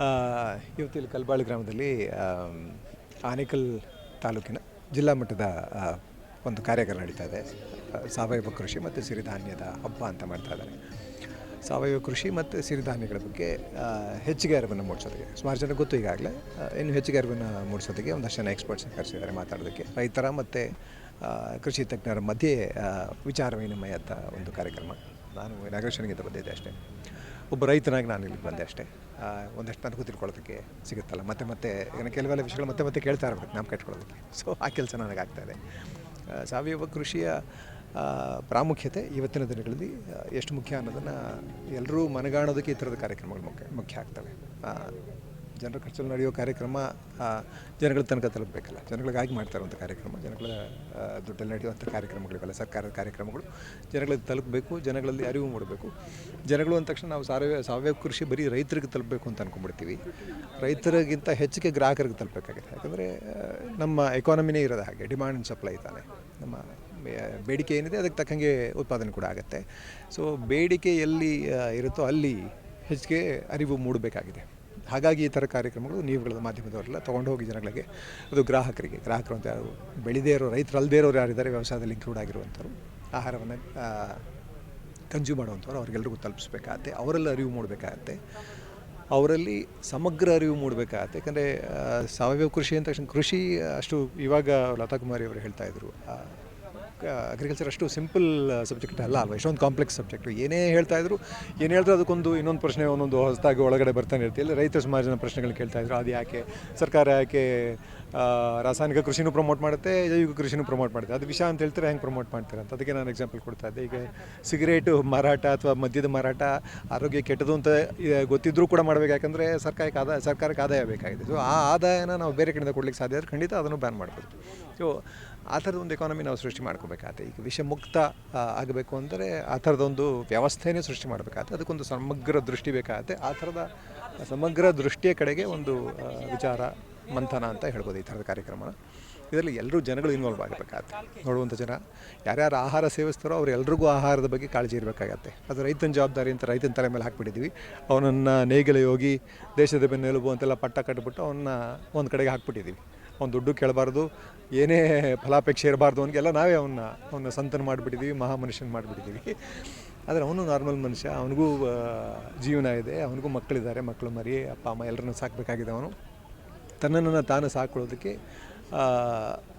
ಆ, ಕಲ್ಬಾಳ್ ಗ್ರಾಮದಲ್ಲಿ ಆನೇಕಲ್ ತಾಲೂಕಿನ ಜಿಲ್ಲಾ ಮಟ್ಟದ ಒಂದು ಕಾರ್ಯಾಗಾರ ನಡೀತಾ ಇದೆ. ಸಾವಯವ ಕೃಷಿ ಮತ್ತು ಸಿರಿಧಾನ್ಯದ ಹಬ್ಬ ಅಂತ ಮಾಡ್ತಾ ಇದ್ದಾರೆ. ಸಾವಯವ ಕೃಷಿ ಮತ್ತು ಸಿರಿಧಾನ್ಯಗಳ ಬಗ್ಗೆ ಹೆಚ್ಚಿಗೆ ಅರಿವನ್ನು ಮೂಡಿಸೋದಕ್ಕೆ ಸುಮಾರು ಜನ ಗೊತ್ತು ಈಗಾಗಲೇ ಇನ್ನು ಹೆಚ್ಚಿಗೆ ಅರಿವನ್ನು ಮೂಡಿಸೋದಕ್ಕೆ ಒಂದಷ್ಟು ಜನ ಎಕ್ಸ್ಪರ್ಟ್ಸ್ ಕರೆಸಿದ್ದಾರೆ ಮಾತಾಡೋದಕ್ಕೆ. ರೈತರ ಮತ್ತು ಕೃಷಿ ತಜ್ಞರ ಮಧ್ಯೆ ವಿಚಾರ ವಿನಿಮಯದ ಒಂದು ಕಾರ್ಯಕ್ರಮ. ನಾನು ಇನಾಗ್ರೇಷನ್ಗಿಂತ ಬಂದಿದ್ದೆ ಅಷ್ಟೇ. ಒಬ್ಬ ರೈತನಾಗಿ ನಾನು ಇಲ್ಲಿಗೆ ಬಂದೆ ಅಷ್ಟೇ. ಒಂದಷ್ಟು ನನಗೂ ತಿಳ್ಕೊಳ್ಳೋದಕ್ಕೆ ಸಿಗುತ್ತಲ್ಲ. ಮತ್ತೆ ಮತ್ತೆ ಏನೋ ಕೆಲವೆಲ್ಲ ವಿಷಯಗಳು ಮತ್ತೆ ಮತ್ತೆ ಕೇಳ್ತಾ ಇರ್ಬೇಕು ನಾವು ಕಟ್ಕೊಳ್ಳೋದಕ್ಕೆ ಸೊ ಆ ಕೆಲಸ ನನಗೆ ಆಗ್ತಾಯಿದೆ ಸಾವಯವ ಕೃಷಿಯ ಪ್ರಾಮುಖ್ಯತೆ ಇವತ್ತಿನ ದಿನಗಳಲ್ಲಿ ಎಷ್ಟು ಮುಖ್ಯ ಅನ್ನೋದನ್ನು ಎಲ್ಲರೂ ಮನಗಾಣೋದಕ್ಕೆ ಈ ಥರದ ಕಾರ್ಯಕ್ರಮಗಳು ಮುಖ್ಯ ಮುಖ್ಯ ಆಗ್ತವೆ. ಜನರ ಖರ್ಚಲ್ಲಿ ನಡೆಯೋ ಕಾರ್ಯಕ್ರಮ ಜನಗಳ ತನಕ ತಲುಪಬೇಕಲ್ಲ. ಜನಗಳಿಗಾಗಿ ಮಾಡ್ತಾ ಇರುವಂಥ ಕಾರ್ಯಕ್ರಮ, ಜನಗಳ ದುಡ್ಡಲ್ಲಿ ನಡೆಯುವಂಥ ಕಾರ್ಯಕ್ರಮಗಳಿವೆಲ್ಲ, ಸರ್ಕಾರದ ಕಾರ್ಯಕ್ರಮಗಳು. ಜನಗಳಿಗೆ ತಲುಪಬೇಕು, ಜನಗಳಲ್ಲಿ ಅರಿವು ಮೂಡಬೇಕು. ಜನಗಳು ಅಂದ ತಕ್ಷಣ ನಾವು ಸಾವಯವ ಸಾವಯವ ಕೃಷಿ ಬರೀ ರೈತರಿಗೆ ತಲುಪಬೇಕು ಅಂತ ಅಂದ್ಕೊಂಡ್ಬಿಡ್ತೀವಿ ರೈತರಿಗಿಂತ ಹೆಚ್ಚಿಗೆ ಗ್ರಾಹಕರಿಗೆ ತಲುಪಬೇಕಾಗಿದೆ ಯಾಕಂದರೆ ನಮ್ಮ ಎಕಾನಮಿನೇ ಇರೋದು ಹಾಗೆ ಡಿಮ್ಯಾಂಡ್ ಆ್ಯಂಡ್ ಸಪ್ಲೈ ತಾನೆ. ನಮ್ಮ ಬೇಡಿಕೆ ಏನಿದೆ, ಅದಕ್ಕೆ ತಕ್ಕಂಗೆ ಉತ್ಪಾದನೆ ಕೂಡ ಆಗುತ್ತೆ. ಸೊ ಬೇಡಿಕೆ ಎಲ್ಲಿ ಇರುತ್ತೋ ಅಲ್ಲಿ ಹೆಚ್ಚಿಗೆ ಅರಿವು ಮೂಡಬೇಕಾಗಿದೆ. ಹಾಗಾಗಿ ಈ ಥರ ಕಾರ್ಯಕ್ರಮಗಳು ನೀವುಗಳ ಮಾಧ್ಯಮದವರೆಲ್ಲ ತೊಗೊಂಡು ಹೋಗಿ ಜನಗಳಿಗೆ. ಅದು ಗ್ರಾಹಕರಿಗೆ, ಗ್ರಾಹಕರು ಅಂತ ಯಾರು ಬೆಳೆದೇ ಇರೋ ರೈತರು ಅಲ್ಲದೇ ಇರೋರು ಯಾರಿದ್ದಾರೆ, ವ್ಯವಸಾಯದಲ್ಲಿ ಇನ್ಕ್ಲೂಡ್ ಆಗಿರುವಂಥವ್ರು. ಆಹಾರವನ್ನು ಕನ್ಸ್ಯೂಮ್ ಮಾಡುವಂಥವ್ರು ಅವ್ರಿಗೆಲ್ರಿಗೂ ತಲುಪಿಸ್ಬೇಕಾಗತ್ತೆ, ಅವರೆಲ್ಲ ಅರಿವು ಮೂಡಬೇಕಾಗತ್ತೆ. ಅವರಲ್ಲಿ ಸಮಗ್ರ ಅರಿವು ಮೂಡಬೇಕಾಗತ್ತೆ. ಯಾಕಂದರೆ ಸಾವಯವ ಕೃಷಿ ತಕ್ಷಣ ಕೃಷಿ ಅಷ್ಟು ಇವಾಗ ಲತಾ ಕುಮಾರಿ ಅವರು ಹೇಳ್ತಾ ಇದ್ರು ಅಗ್ರಿಕಲ್ಚರ್ ಅಷ್ಟು ಸಿಂಪಲ್ ಸಬ್ಜೆಕ್ಟ್ ಅಲ್ಲ ಅಲ್ವಾ? ಎಷ್ಟೊಂದು ಕಾಂಪ್ಲೆಕ್ಸ್ ಸಬ್ಜೆಕ್ಟ್ ಏನೇ ಹೇಳ್ತಾ ಇದ್ರು, ಏನು ಹೇಳಿದ್ರು ಅದಕ್ಕೊಂದು ಇನ್ನೊಂದು ಪ್ರಶ್ನೆ, ಒಂದೊಂದು ಹೊಸದಾಗಿ ಒಳಗಡೆ ಬರ್ತಾನೆ ಇಲ್ಲಿ ರೈತ ಸುಮಾರು ಜನ ಪ್ರಶ್ನೆಗಳು ಕೇಳ್ತಾ ಇದ್ರು, ಅದು ಯಾಕೆ? ಸರ್ಕಾರ ಯಾಕೆ ರಾಸಾಯನಿಕ ಕೃಷಿನೂ ಪ್ರಮೋಟ್ ಮಾಡುತ್ತೆ, ಜೈವಿಕ ಕೃಷಿನೂ ಪ್ರಮೋಟ್ ಮಾಡುತ್ತೆ? ಅದು ವಿಷಯ ಅಂತ ಹೇಳ್ತಾರೆ, ಹೆಂಗೆ ಪ್ರಮೋಟ್ ಮಾಡ್ತಾರೆ ಅಂತ. ಅದಕ್ಕೆ ನಾನು ಎಕ್ಸಾಂಪಲ್ ಕೊಡ್ತಾ ಇದ್ದೆ. ಈಗ ಸಿಗರೇಟು ಮಾರಾಟ ಅಥವಾ ಮದ್ಯದ ಮಾರಾಟ ಆರೋಗ್ಯ ಕೆಟ್ಟದು ಅಂತ ಈಗ ಗೊತ್ತಿದ್ರೂ ಕೂಡ ಮಾಡಬೇಕು. ಯಾಕಂದರೆ ಸರ್ಕಾರಕ್ಕೆ ಆದಾಯ ಸರ್ಕಾರಕ್ಕೆ ಆದಾಯ ಬೇಕಾಗಿದೆ. ಸೊ ಆ ಆದಾಯನ ನಾವು ಬೇರೆ ಕಡೆಯಿಂದ ಕೊಡ್ಲಿಕ್ಕೆ ಸಾಧ್ಯ ಆದರೆ ಖಂಡಿತ ಅದನ್ನು ಬ್ಯಾನ್ ಮಾಡ್ಬೋದು. ಸೊ ಆ ಥರದ ಒಂದು ಎಕಾನಮಿ ನಾವು ಸೃಷ್ಟಿ ಮಾಡ್ಕೋಬೇಕಾಗತ್ತೆ. ಈಗ ವಿಷಮುಕ್ತ ಮುಕ್ತ ಆಗಬೇಕು ಅಂದರೆ ಆ ಥರದೊಂದು ವ್ಯವಸ್ಥೆನೇ ಸೃಷ್ಟಿ ಮಾಡಬೇಕಾಗತ್ತೆ. ಅದಕ್ಕೊಂದು ಸಮಗ್ರ ದೃಷ್ಟಿ ಬೇಕಾಗತ್ತೆ. ಆ ಥರದ ಸಮಗ್ರ ದೃಷ್ಟಿಯ ಕಡೆಗೆ ಒಂದು ವಿಚಾರ, ಮಂಥನ ಅಂತ ಹೇಳ್ಬೋದು ಈ ಥರದ ಕಾರ್ಯಕ್ರಮ ಇದರಲ್ಲಿ ಎಲ್ಲರೂ ಜನಗಳು ಇನ್ವಾಲ್ವ್ ಆಗಬೇಕಾಗತ್ತೆ ನೋಡುವಂಥ ಜನ, ಯಾರ್ಯಾರು ಆಹಾರ ಸೇವಿಸ್ತಾರೋ ಅವ್ರು ಎಲ್ರಿಗೂ ಆಹಾರದ ಬಗ್ಗೆ ಕಾಳಜಿ ಇರಬೇಕಾಗತ್ತೆ. ಅದು ರೈತನ ಜವಾಬ್ದಾರಿ ಅಂತ ರೈತನ ತಲೆ ಮೇಲೆ ಹಾಕ್ಬಿಟ್ಟಿದ್ವಿ ಅವನನ್ನು ನೇಗಿಲೆ ಹೋಗಿ ದೇಶದ ಬೆನ್ನೆಲುಬು ಅಂತೆಲ್ಲ ಪಟ್ಟ ಕಟ್ಬಿಟ್ಟು ಅವನ್ನ ಒಂದು ಕಡೆಗೆ ಹಾಕ್ಬಿಟ್ಟಿದ್ದೀವಿ. ಅವ್ನು ದುಡ್ಡು ಕೇಳಬಾರ್ದು, ಏನೇ ಫಲಾಪೇಕ್ಷೆ ಇರಬಾರ್ದು ಅವನಿಗೆಲ್ಲ ನಾವೇ ಅವನ್ನ ಅವನ್ನ ಸಂತನ ಮಾಡಿಬಿಟ್ಟಿದ್ದೀವಿ ಮಹಾ ಮನುಷ್ಯನ ಮಾಡಿಬಿಟ್ಟಿದ್ದೀವಿ ಆದರೆ ಅವನು ನಾರ್ಮಲ್ ಮನುಷ್ಯ, ಅವನಿಗೂ ಜೀವನ ಇದೆ, ಅವನಿಗೂ ಮಕ್ಕಳಿದ್ದಾರೆ ಮಕ್ಕಳು ಮರಿ, ಅಪ್ಪ, ಅಮ್ಮ ಎಲ್ಲರನ್ನೂ ಸಾಕಬೇಕಾಗಿದೆ ಅವನು. ತನ್ನನ್ನು ತಾನು ಸಾಕೊಳ್ಳೋದಕ್ಕೆ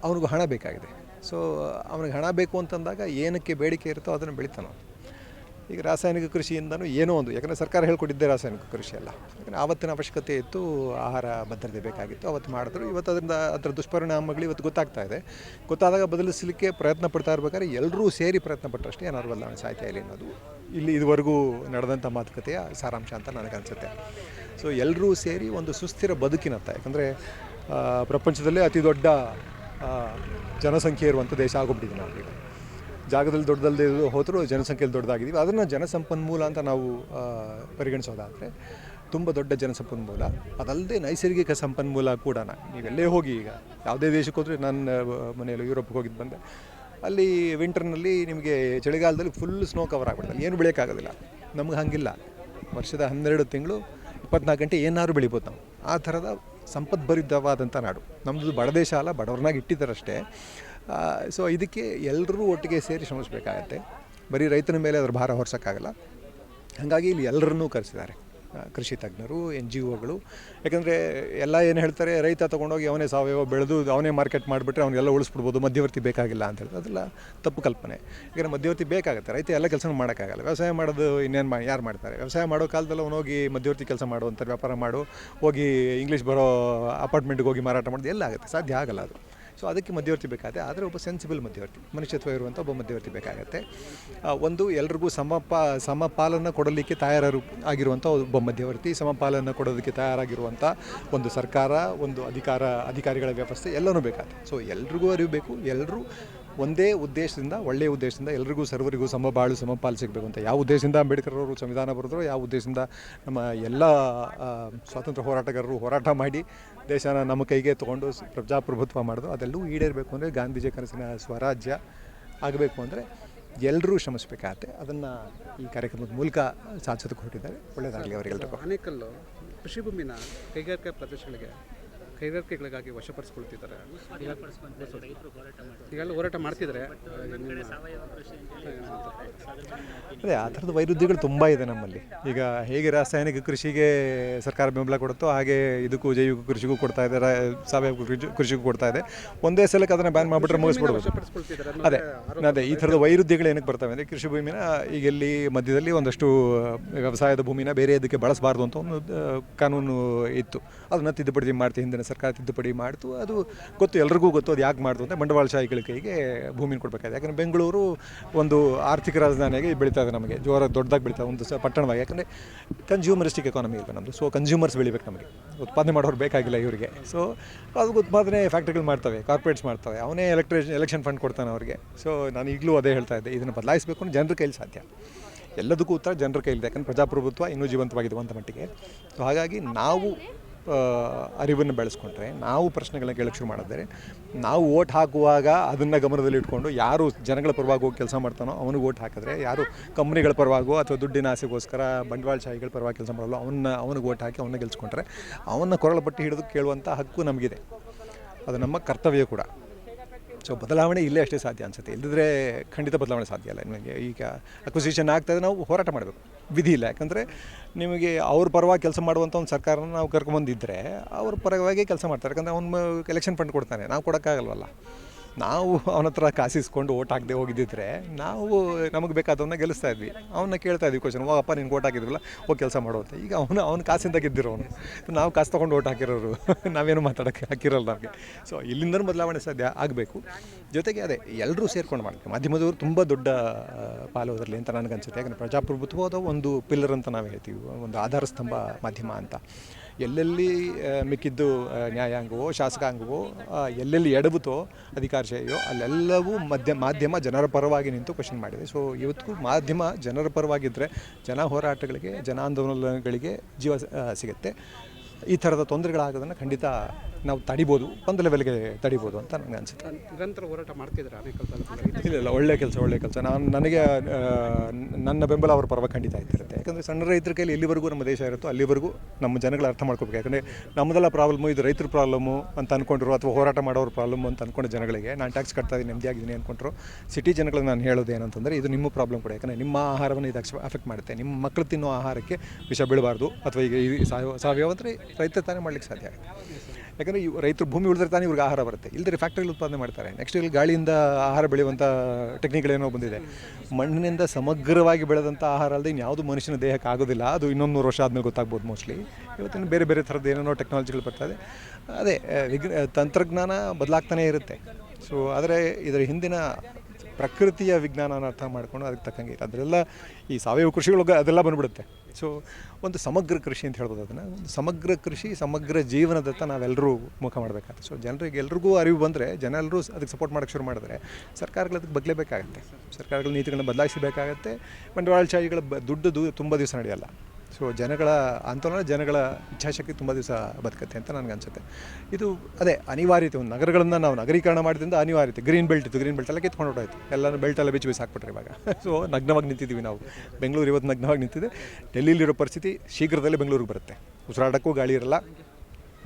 ಅವನಿಗೂ ಹಣ ಬೇಕಾಗಿದೆ. ಸೊ ಅವನಿಗೆ ಹಣ ಬೇಕು ಅಂತಂದಾಗ ಏನಕ್ಕೆ ಬೇಡಿಕೆ ಇರುತ್ತೋ ಅದನ್ನು ಬೆಳಿತಾನೆ ಅವ್ನು. ಈಗ ರಾಸಾಯನಿಕ ಕೃಷಿಯಿಂದನೂ ಏನೋ ಒಂದು, ಯಾಕಂದರೆ ಸರ್ಕಾರ ಹೇಳ್ಕೊಟ್ಟಿದ್ದೆ ರಾಸಾಯನಿಕ ಕೃಷಿ ಅಲ್ಲ. ಯಾಕಂದರೆ ಆವತ್ತಿನ ಅವಶ್ಯಕತೆ ಇತ್ತು, ಆಹಾರ ಭದ್ರತೆ ಬೇಕಾಗಿತ್ತು, ಅವತ್ತು ಮಾಡಿದ್ರು. ಇವತ್ತು ಅದರಿಂದ ಅದರ ದುಷ್ಪರಿಣಾಮಗಳು ಇವತ್ತು ಗೊತ್ತಾಗ್ತಾ ಇದೆ. ಗೊತ್ತಾದಾಗ ಬದಲಿಸಲಿಕ್ಕೆ ಪ್ರಯತ್ನ ಪಡ್ತಾ ಇರ್ಬೇಕಾದ್ರೆ ಎಲ್ಲರೂ ಸೇರಿ ಪ್ರಯತ್ನ ಪಟ್ಟರಷ್ಟೇ ಏನಾದ್ರು ಬದಲಾವಣೆ ಸಾಧ್ಯ ಇಲ್ಲ ಅನ್ನೋದು. ಇಲ್ಲಿ ಇದುವರೆಗೂ ನಡೆದಂಥ ಮಾತುಕತೆಯ ಸಾರಾಂಶ ಅಂತ ನನಗನ್ಸುತ್ತೆ ಸೊ ಎಲ್ಲರೂ ಸೇರಿ ಒಂದು ಸುಸ್ಥಿರ ಬದುಕಿನತ್ತ. ಯಾಕಂದರೆ ಪ್ರಪಂಚದಲ್ಲೇ ಅತಿ ದೊಡ್ಡ ಜನಸಂಖ್ಯೆ ಇರುವಂಥ ದೇಶ ಆಗೋಗ್ಬಿಟ್ಟಿದೆ ನಾವು ಈಗ ಜಾಗದಲ್ಲಿ ದೊಡ್ಡದಲ್ಲದೆ ಹೋದರೂ ಜನಸಂಖ್ಯೆಯಲ್ಲಿ ದೊಡ್ಡದಾಗಿದ್ದೀವಿ. ಅದನ್ನು ಜನಸಂಪನ್ಮೂಲ ಅಂತ ನಾವು ಪರಿಗಣಿಸೋದಾದರೆ, ತುಂಬ ದೊಡ್ಡ ಜನಸಂಪನ್ಮೂಲ. ಅದಲ್ಲದೆ ನೈಸರ್ಗಿಕ ಸಂಪನ್ಮೂಲ ಕೂಡ ನೀವೆಲ್ಲೇ ಹೋಗಿ ಈಗ, ಯಾವುದೇ ದೇಶಕ್ಕೆ ಹೋದರೆ ನನ್ನ ಮನೆಯಲ್ಲಿ ಯುರೋಪ್ಗೆ ಹೋಗಿದ್ದು ಬಂದೆ. ಅಲ್ಲಿ ವಿಂಟರ್ನಲ್ಲಿ ನಿಮಗೆ ಚಳಿಗಾಲದಲ್ಲಿ ಫುಲ್ ಸ್ನೋ ಕವರ್ ಆಗ್ಬಿಡುತ್ತೆ. ಏನು ಬೆಳೆಯೋಕ್ಕಾಗೋದಿಲ್ಲ. ನಮ್ಗೆ ಹಾಗಿಲ್ಲ. ವರ್ಷದ ಹನ್ನೆರಡು ತಿಂಗಳು, ಇಪ್ಪತ್ನಾಲ್ಕು ಗಂಟೆ ಏನಾದ್ರು ಬೆಳಿಬೋದು ನಾವು. ಆ ಥರದ ಸಂಪದ್ಭರಿತವಾದಂಥ ನಾಡು. ನಮ್ಮದು ಬಡ ದೇಶ ಅಲ್ಲ ಬಡವ್ರನ್ನಾಗಿ ಇಟ್ಟಿದ್ದಾರಷ್ಟೇ. ಸೊ ಇದಕ್ಕೆ ಎಲ್ಲರೂ ಒಟ್ಟಿಗೆ ಸೇರಿ ಶ್ರಮಿಸಬೇಕಾಗತ್ತೆ. ಬರೀ ರೈತನ ಮೇಲೆ ಅದರ ಭಾರ ಹೊರ್ಸೋಕ್ಕಾಗಲ್ಲ. ಹಾಗಾಗಿ ಇಲ್ಲಿ ಎಲ್ಲರನ್ನೂ ಕರೆಸಿದ್ದಾರೆ. ಕೃಷಿ ತಜ್ಞರು ಎನ್ ಜಿ ಒಗಳು ಯಾಕಂದರೆ ಎಲ್ಲ ಏನು ಹೇಳ್ತಾರೆ, ರೈತ ತೊಗೊಂಡೋಗಿ ಅವನೇ ಸಾವಯವ ಬೆಳೆದು ಅವನೇ ಮಾರ್ಕೆಟ್ ಮಾಡಿಬಿಟ್ರೆ ಅವನಿಗೆಲ್ಲ ಉಳಿಸ್ಬಿಡ್ಬೋದು, ಮಧ್ಯವರ್ತಿ ಬೇಕಾಗಿಲ್ಲ ಅಂತ ಹೇಳಿದ್ರೆ ಅದೆಲ್ಲ ತಪ್ಪು ಕಲ್ಪನೆ. ಯಾಕಂದರೆ ಮಧ್ಯವರ್ತಿ ಬೇಕಾಗುತ್ತೆ. ರೈತ ಎಲ್ಲ ಕೆಲಸ ಮಾಡೋಕ್ಕಾಗಲ್ಲ. ವ್ಯವಸಾಯ ಮಾಡೋದು ಇನ್ನೇನು ಮಾ, ಯಾರು ಮಾಡ್ತಾರೆ? ವ್ಯವಸಾಯ ಮಾಡೋ ಕಾಲದಲ್ಲಿ ಅವನು ಹೋಗಿ ಮಧ್ಯವರ್ತಿ ಕೆಲಸ ಮಾಡುವಂಥ ವ್ಯಾಪಾರ ಮಾಡು, ಹೋಗಿ ಇಂಗ್ಲೀಷ್ ಬರೋ ಅಪಾರ್ಟ್ಮೆಂಟ್ಗೆ ಹೋಗಿ ಮಾರಾಟ ಮಾಡೋದು ಎಲ್ಲ ಆಗುತ್ತೆ. ಸಾಧ್ಯ ಆಗಲ್ಲ ಅದು. ಸೊ ಅದಕ್ಕೆ ಮಧ್ಯವರ್ತಿ ಬೇಕಾಗುತ್ತೆ ಆದರೆ ಒಬ್ಬ ಸೆನ್ಸಿಬಲ್ ಮಧ್ಯವರ್ತಿ. ಮನುಷ್ಯತ್ವ ಇರುವಂಥ ಒಬ್ಬ ಮಧ್ಯವರ್ತಿ ಬೇಕಾಗುತ್ತೆ. ಒಂದು ಎಲ್ರಿಗೂ ಸಮಪ ಸಮಪಾಲನ ಕೊಡಲಿಕ್ಕೆ ತಯಾರು ಆಗಿರುವಂಥ ಒಬ್ಬ ಮಧ್ಯವರ್ತಿ ಸಮಪಾಲನ್ನು ಕೊಡೋದಕ್ಕೆ ತಯಾರಾಗಿರುವಂಥ ಒಂದು ಸರ್ಕಾರ, ಒಂದು ಅಧಿಕಾರ, ಅಧಿಕಾರಿಗಳ ವ್ಯವಸ್ಥೆ ಎಲ್ಲನೂ ಬೇಕಾಗುತ್ತೆ. ಸೊ ಎಲ್ರಿಗೂ ಅರಿವು ಬೇಕು. ಎಲ್ಲರೂ ಒಂದೇ ಉದ್ದೇಶದಿಂದ ಒಳ್ಳೆಯ ಉದ್ದೇಶದಿಂದ ಎಲ್ರಿಗೂ, ಸರ್ವರಿಗೂ ಸಮ ಬಾಳು ಸಮಪಾಲು ಸಿಗಬೇಕು ಅಂತ. ಯಾವ ಉದ್ದೇಶದಿಂದ ಅಂಬೇಡ್ಕರ್ ಅವರು ಸಂವಿಧಾನ ಬರೆದ್ರು, ಯಾವ ಉದ್ದೇಶದಿಂದ ನಮ್ಮ ಎಲ್ಲ ಸ್ವಾತಂತ್ರ್ಯ ಹೋರಾಟಗಾರರು ಹೋರಾಟ ಮಾಡಿ ದೇಶನ ನಮ್ಮ ಕೈಗೆ ತೊಗೊಂಡು ಪ್ರಜಾಪ್ರಭುತ್ವ ಮಾಡಿದ್ರು. ಅದೆಲ್ಲೂ ಈಡೇರಬೇಕು ಅಂದರೆ ಗಾಂಧೀಜಿ ಕನಸಿನ ಸ್ವರಾಜ್ಯ ಆಗಬೇಕು ಅಂದರೆ ಎಲ್ಲರೂ ಶ್ರಮಿಸಬೇಕಾಗತ್ತೆ. ಅದನ್ನು ಈ ಕಾರ್ಯಕ್ರಮದ ಮೂಲಕ ಸಾಧಿಸೋದಕ್ಕೆ ಹೊರಟಿದ್ದಾರೆ ಒಳ್ಳೆಯದಾಗಲಿ ಅವರಿಗೆಲ್ಲರಿಗೂ ಆನೇಕಲ್ಲು ಕೃಷಿ ಭೂಮಿನ ಕೈಗಾರಿಕಾ ಪ್ರದೇಶಗಳಿಗೆ ಕೈಗಾರಿಕೆಗಳಿಗಾಗಿ ವಶಪಡಿಸ್ಕೊಳ್ತಿದ್ದಾರೆ. ಈಗೆಲ್ಲ ಹೋರಾಟ ಮಾಡ್ತಿದ್ದಾರೆ. ಅದೇ ಆ ಥರದ ವೈರುಧ್ಯಗಳು ತುಂಬ ಇದೆ ನಮ್ಮಲ್ಲಿ. ಈಗ ಹೇಗೆ ರಾಸಾಯನಿಕ ಕೃಷಿಗೆ ಸರ್ಕಾರ ಬೆಂಬಲ ಕೊಡುತ್ತೋ ಹಾಗೆ ಇದಕ್ಕೂ ಜೈವಿಕ ಕೃಷಿಗೂ ಕೊಡ್ತಾ ಇದೆ ರಾ- ಸಾವಯವ ಕೃಷಿ ಕೃಷಿಗೂ ಕೊಡ್ತಾ ಇದೆ. ಒಂದೇ ಸಲಕ್ಕೆ ಅದನ್ನು ಬ್ಯಾನ್ ಮಾಡಿಬಿಟ್ರೆ ಮುಗಿಸ್ಬಿಡ್ಬೋದು. ಅದೇ ಅದೇ ಈ ಥರದ ವೈರುಧ್ಯಗಳು ಏನಕ್ಕೆ ಬರ್ತವೆ ಅಂದರೆ ಕೃಷಿ ಭೂಮಿನ ಈಗ ಇಲ್ಲಿ ಮಧ್ಯದಲ್ಲಿ ಒಂದಷ್ಟು ವ್ಯವಸಾಯದ ಭೂಮಿನ ಬೇರೆ ಇದಕ್ಕೆ ಬಳಸಬಾರ್ದು ಅಂತ ಒಂದು ಕಾನೂನು ಇತ್ತು. ಅದನ್ನು ತಿದ್ದುಪಡಿ ಮಾಡ್ತಿ ಹಿಂದಿನ ಸರ್ಕಾರ ತಿದ್ದುಪಡಿ ಮಾಡ್ತು, ಅದು ಗೊತ್ತು, ಎಲ್ರಿಗೂ ಗೊತ್ತು ಅದು ಯಾಕೆ ಮಾಡ್ತು ಅಂತ ಬಂಡವಾಳಶಾಹಿಗಳ ಕೈಗೆ ಭೂಮಿನ ಕೊಡಬೇಕಾಗಿದೆ. ಯಾಕಂದರೆ ಬೆಂಗಳೂರು ಒಂದು ಆರ್ಥಿಕ ರಾಜಧಾನಿಯಾಗಿ ಬೆಳೀತಾ ಇದೆ ನಮಗೆ ಜೋರ ದೊಡ್ಡದಾಗಿ ಬೆಳೀತಾ ಒಂದು ಸ ಪಟ್ಟಣವಾಗಿ. ಯಾಕಂದರೆ ಕನ್ಸ್ಯೂಮರಿಸ್ಟಿಕ್ ಎಕಾನಮಿ ಇಲ್ಲ ನಮ್ಮದು ಸೊ ಕನ್ಸ್ಯೂಮರ್ಸ್ ಬೆಳಿಬೇಕು ನಮಗೆ. ಉತ್ಪಾದನೆ ಮಾಡೋರು ಬೇಕಾಗಿಲ್ಲ ಇವರಿಗೆ. ಸೊ ಅದು ಉತ್ಪಾದನೆ ಫ್ಯಾಕ್ಟ್ರಿಗಳು ಮಾಡ್ತವೆ ಕಾರ್ಪೊರೇಟ್ಸ್ ಮಾಡ್ತವೆ, ಅವನೇ ಎಲೆಕ್ಟ್ರಿ ಎಲೆಕ್ಷನ್ ಫಂಡ್ ಕೊಡ್ತಾನೆ ಅವರಿಗೆ. ಸೊ ನಾನು ಈಗಲೂ ಅದೇ ಹೇಳ್ತಾ ಇದ್ದೆ, ಇದನ್ನು ಬದಲಾಯಿಸಬೇಕು ಅಂದ್ರೆ ಜನರ ಕೈಲಿ ಸಾಧ್ಯ. ಎಲ್ಲದಕ್ಕೂ ಉತ್ತರ ಜನರ ಕೈಲಿದೆ, ಯಾಕಂದ್ರೆ ಪ್ರಜಾಪ್ರಭುತ್ವ ಇನ್ನೂ ಜೀವಂತವಾಗಿದೆ ಅಂತ ಮಟ್ಟಿಗೆ. ಸೊ ಹಾಗಾಗಿ ನಾವು ಅರಿವನ್ನು ಬೆಳೆಸ್ಕೊಂಡ್ರೆ ನಾವು ಪ್ರಶ್ನೆಗಳನ್ನ ಕೇಳಕ್ಕೆ ಶುರು ಮಾಡಿದ್ರೆ ನಾವು ಓಟ್ ಹಾಕುವಾಗ ಅದನ್ನು ಗಮನದಲ್ಲಿ ಇಟ್ಕೊಂಡು ಯಾರು ಜನಗಳ ಪರವಾಗಿ ಹೋಗಿ ಕೆಲಸ ಮಾಡ್ತಾನೋ ಅವನಿಗೆ ಓಟ್ ಹಾಕಿದ್ರೆ, ಯಾರು ಕಂಪ್ನಿಗಳ ಪರವಾಗೋ ಅಥವಾ ದುಡ್ಡಿನ ಆಸೆಗೋಸ್ಕರ ಬಂಡವಾಳಶಾಹಿಗಳ ಪರವಾಗಿ ಕೆಲಸ ಮಾಡಲ್ಲ ಅವನ್ನ, ಅವನಿಗೆ ಓಟ್ ಹಾಕಿ ಅವನ್ನ ಗೆಲ್ಸ್ಕೊಂಡ್ರೆ ಅವನ್ನ ಕೊರಳ ಪಟ್ಟಿ ಹಿಡಿದು ಕೇಳುವಂಥ ಹಕ್ಕು ನಮಗಿದೆ. ಅದು ನಮ್ಮ ಕರ್ತವ್ಯ ಕೂಡ. ಸೊ ಬದಲಾವಣೆ ಇಲ್ಲೇ ಅಷ್ಟೇ ಸಾಧ್ಯ ಅನಿಸುತ್ತೆ. ಇಲ್ಲದಿದ್ರೆ ಖಂಡಿತ ಬದಲಾವಣೆ ಸಾಧ್ಯ ಇಲ್ಲ. ನಿಮಗೆ ಈಗ ಅಕ್ವಿಸಿಷನ್ ಆಗ್ತಾಯಿದೆ ನಾವು ಹೋರಾಟ ಮಾಡಬೇಕು. ವಿಧಿ ಇಲ್ಲ. ಯಾಕಂದರೆ ನಿಮಗೆ ಅವ್ರ ಪರವಾಗಿ ಕೆಲಸ ಮಾಡುವಂಥ ಒಂದು ಸರ್ಕಾರನ ನಾವು ಕರ್ಕೊಂಬಂದಿದ್ದರೆ ಅವ್ರ ಪರವಾಗಿ ಕೆಲಸ ಮಾಡ್ತಾರೆ. ಯಾಕಂದರೆ ಅವ್ನು ಎಲೆಕ್ಷನ್ ಫಂಡ್ ಕೊಡ್ತಾನೆ. ನಾವು ಕೊಡೋಕ್ಕಾಗಲ್ವಲ್ಲ. ನಾವು ಅವನ ಹತ್ರ ಕಾಸಿಸ್ಕೊಂಡು ಓಟ್ ಹಾಕದೆ ಹೋಗಿದ್ದಿದ್ರೆ ನಾವು ನಮಗೆ ಬೇಕಾದವನ್ನ ಗೆಲ್ಲಿಸ್ತಾ ಇದ್ವಿ. ಅವನ್ನ ಕೇಳ್ತಾ ಇದ್ವಿ ಕ್ವಶನ್ ಅಪ್ಪ, ನಿನ್ಗೆ ಓಟ್ ಹಾಕಿದ್ರಲ್ಲ? ಓ, ಕೆಲಸ ಮಾಡು ಅಂತ. ಈಗ ಅವನು, ಅವ್ನ ಕಾಸಿಂದ ಗೆದ್ದಿರೋ ಅವನು. ನಾವು ಕಾಸು ತೊಗೊಂಡು ಓಟ್ ಹಾಕಿರೋರು. ನಾವೇನು ಮಾತಾಡೋಕ್ಕೆ ಹಾಕಿರಲ್ಲ ನಮಗೆ. ಸೊ ಇಲ್ಲಿಂದನೂ ಬದಲಾವಣೆ ಸಾಧ್ಯ ಆಗಬೇಕು. ಜೊತೆಗೆ ಅದೇ ಎಲ್ಲರೂ ಸೇರ್ಕೊಂಡು ಮಾಡ್ತೀವಿ. ಮಾಧ್ಯಮದವರು ತುಂಬ ದೊಡ್ಡ ಪಾಲುವುದರಲ್ಲಿ ಅಂತ ನನಗನ್ಸುತ್ತೆ. ಯಾಕಂದರೆ ಪ್ರಜಾಪ್ರಭುತ್ವದ ಒಂದು ಪಿಲ್ಲರ್ ಅಂತ ನಾವು ಹೇಳ್ತೀವಿ. ಒಂದು ಆಧಾರ ಸ್ತಂಭ ಮಾಧ್ಯಮ ಅಂತ. ಎಲ್ಲೆಲ್ಲಿ ಮಿಕ್ಕಿದ್ದು ನ್ಯಾಯಾಂಗವೋ, ಶಾಸಕಾಂಗವೋ ಎಲ್ಲೆಲ್ಲಿ ಎಡಬುತ್ತೋ ಅಧಿಕಾರಶಾಹಿಯೋ ಅಲ್ಲೆಲ್ಲವೂ ಮಧ್ಯ, ಮಾಧ್ಯಮ ಜನರ ಪರವಾಗಿ ನಿಂತು ಕ್ವಶನ್ ಮಾಡಿದೆ. ಸೊ ಇವತ್ತಿಗೂ ಮಾಧ್ಯಮ ಜನರ ಪರವಾಗಿದ್ದರೆ ಜನ ಹೋರಾಟಗಳಿಗೆ, ಜನಾಂದೋಲನಗಳಿಗೆ ಜೀವ ಸಿಗುತ್ತೆ. ಈ ಥರದ ತೊಂದರೆಗಳಾಗೋದನ್ನು ಖಂಡಿತ ನಾವು ತಡಿಬೋದು ಒಂದು ಲೆವೆಲ್ಗೆ ತಡಿಬೋದು ಅಂತ ನನಗೆ ಅನಿಸುತ್ತೆ. ನಿರಂತರ ಹೋರಾಟ ಮಾಡ್ತಿದ್ದಾರೆ ಅನೇಕ ಇಲ್ಲ ಇಲ್ಲ ಒಳ್ಳೆ ಕೆಲಸ ಒಳ್ಳೆ ಕೆಲಸ. ನಾನು ನನಗೆ ನನ್ನ ಬೆಂಬಲ ಅವ್ರ ಪರವಾಗಿ ಖಂಡಿತ ಇರ್ತಿರುತ್ತೆ ಯಾಕಂದರೆ ಸಣ್ಣ ರೈತರ ಕೈಲಿ ಎಲ್ಲಿವರೆಗೂ ನಮ್ಮ ದೇಶ ಇರುತ್ತೋ ಅಲ್ಲಿವರೆಗೂ ನಮ್ಮ ಜನಗಳು ಅರ್ಥ ಮಾಡ್ಕೋಬೇಕು. ಯಾಕಂದರೆ ನಮ್ಮದೆಲ್ಲ ಪ್ರಾಬ್ಲಮ್ ಇದು ರೈತರ ಪ್ರಾಬ್ಲಮ್ಮು ಅಂತ ಅಂದ್ಕೊಂಡ್ರು ಅಥವಾ ಹೋರಾಟ ಮಾಡೋರು ಪ್ರಾಬ್ಲಮ್ ಅಂತ ಅಂದ್ಕೊಂಡು ಜನಗಳಿಗೆ. ನಾನು ಟ್ಯಾಕ್ಸ್ ಕಟ್ತಾ ಇದ್ದೀನಿ ನೆಮ್ಮದಿಯಾಗಿದ್ದೀನಿ ಅಂದ್ಕೊಂಡ್ರು ಸಿಟಿ ಜನಗಳಿಗೆ ನಾನು ಹೇಳೋದು ಏನಂತಂದರೆ ಇದು ನಿಮ್ಮ ಪ್ರಾಬ್ಲಮ್ ಕೂಡ. ಯಾಕಂದರೆ ನಿಮ್ಮ ಆಹಾರವನ್ನು ಇದು ಅಫೆಕ್ಟ್ ಮಾಡುತ್ತೆ. ನಿಮ್ಮ ಮಕ್ಕಳು ತಿನ್ನೋ ಆಹಾರಕ್ಕೆ ವಿಷ ಬೀಳಬಾರ್ದು. ಅಥವಾ ಈಗ ಈ ಸಾವಯವ ಸಾವಯವ ಅಂದರೆ ರೈತ ತಾನೇ ಮಾಡ್ಲಿಕ್ಕೆ ಸಾಧ್ಯ ಆಗುತ್ತೆ. ಯಾಕಂದರೆ ರೈತರು ಭೂಮಿ ಉಳಿದ್ರೆ ತಾನೇ ಇವ್ರಿಗೆ ಆಹಾರ ಬರುತ್ತೆ. ಇಲ್ಲದ್ರೆ ಫ್ಯಾಕ್ಟ್ರಿಗಳು ಉತ್ಪಾದನೆ ಮಾಡ್ತಾರೆ. ನೆಕ್ಸ್ಟ್ ಇಲ್ಲಿ ಗಾಳಿಯಿಂದ ಆಹಾರ ಬೆಳೆಯುವಂಥ ಟೆಕ್ನಿಕ್ಗಳೇನೋ ಬಂದಿದೆ. ಮಣ್ಣಿನಿಂದ ಸಮಗ್ರವಾಗಿ ಬೆಳೆದಂಥ ಆಹಾರ ಅಲ್ಲದೆ ಇನ್ಯಾವುದು ಮನುಷ್ಯನ ದೇಹಕ್ಕೆ ಆಗೋದಿಲ್ಲ. ಅದು ಇನ್ನೊಂದು ನೂರು ವರ್ಷ ಆದಮೇಲೆ ಗೊತ್ತಾಗ್ಬೋದು ಮೋಸ್ಟ್ಲಿ ಇವತ್ತಿನ ಬೇರೆ ಬೇರೆ ಥರದ್ದು ಏನೇನೋ ಟೆಕ್ನಾಲಜಿಗಳು ಬರ್ತದೆ ಅದೇ ತಂತ್ರಜ್ಞಾನ ಬದಲಾಗ್ತಾನೇ ಇರುತ್ತೆ. ಸೊ ಆದರೆ ಇದರ ಹಿಂದಿನ ಪ್ರಕೃತಿಯ ವಿಜ್ಞಾನನ ಅರ್ಥ ಮಾಡ್ಕೊಂಡು ಅದಕ್ಕೆ ತಕ್ಕಂಗೆ ಅದರೆಲ್ಲ ಈ ಸಾವಯವ ಕೃಷಿಗಳೊಳಗೆ ಅದೆಲ್ಲ ಬಂದ್ಬಿಡುತ್ತೆ. ಸೊ ಒಂದು ಸಮಗ್ರ ಕೃಷಿ ಅಂತ ಹೇಳ್ಬೋದು ಅದನ್ನು. ಒಂದು ಸಮಗ್ರ ಕೃಷಿ, ಸಮಗ್ರ ಜೀವನದತ್ತ ನಾವೆಲ್ಲರೂ ಮುಖ ಮಾಡಬೇಕಾಗುತ್ತೆ. ಸೊ ಜನರಿಗೆ ಎಲ್ರಿಗೂ ಅರಿವು ಬಂದರೆ, ಜನ ಅದಕ್ಕೆ ಸಪೋರ್ಟ್ ಮಾಡೋಕ್ಕೆ ಶುರು ಮಾಡಿದ್ರೆ, ಸರ್ಕಾರಗಳು ಅದಕ್ಕೆ ಬದಲೇಬೇಕಾಗತ್ತೆ. ಸರ್ಕಾರಗಳ ನೀತಿಗಳನ್ನ ಬದಲಾಯಿಸಬೇಕಾಗತ್ತೆ. ಬಂಡವಾಳಶಾಹಿಗಳ ಬ ದುಡ್ಡು ದೂ ತುಂಬ ದಿವಸ ನಡೆಯಲ್ಲ. ಸೊ ಜನಗಳ ಆಂದೋಲನ ಜನಗಳ ಇಚ್ಛಾಶಕ್ತಿ ತುಂಬ ದಿವಸ ಬದುಕತ್ತೆ ಅಂತ ನನಗೆ ಅನ್ಸುತ್ತೆ. ಇದು ಅದೇ ಅನಿವಾರ್ಯತೆ ಒಂದು ನಗರಗಳನ್ನು ನಾವು ನಗರೀಕರಣ ಮಾಡಿದ್ರಿಂದ ಅನಿವಾರ್ಯತೆ ಗ್ರೀನ್ ಬೆಲ್ಟ್ ಇತ್ತು ಗ್ರೀನ್ ಬೆಲ್ಟ್ ಎಲ್ಲ ಕಿತ್ಕೊಂಡು ಹೊರಟಾಯ್ತು ಎಲ್ಲನೂ ಬೆಲ್ಟ್ ಎಲ್ಲ ಬಿಚ್ಚಿ ಬಿಸಿ ಹಾಕ್ಬಿಟ್ರೆ ಇವಾಗ. ಸೊ ನಗ್ನವಾಗಿ ನಿಂತಿದ್ದೀವಿ ನಾವು. ಬೆಂಗಳೂರು ಇವತ್ತು ನಗ್ನವಾಗಿ ನಿಂತಿದೆ. ಡೆಲ್ಲಿಲಿರೋ ಪರಿಸ್ಥಿತಿ ಶೀಘ್ರದಲ್ಲೇ ಬೆಂಗಳೂರಿಗೆ ಬರುತ್ತೆ. ಉಸಿರಾಡೋಕ್ಕೂ ಗಾಳಿ ಇರಲ್ಲ.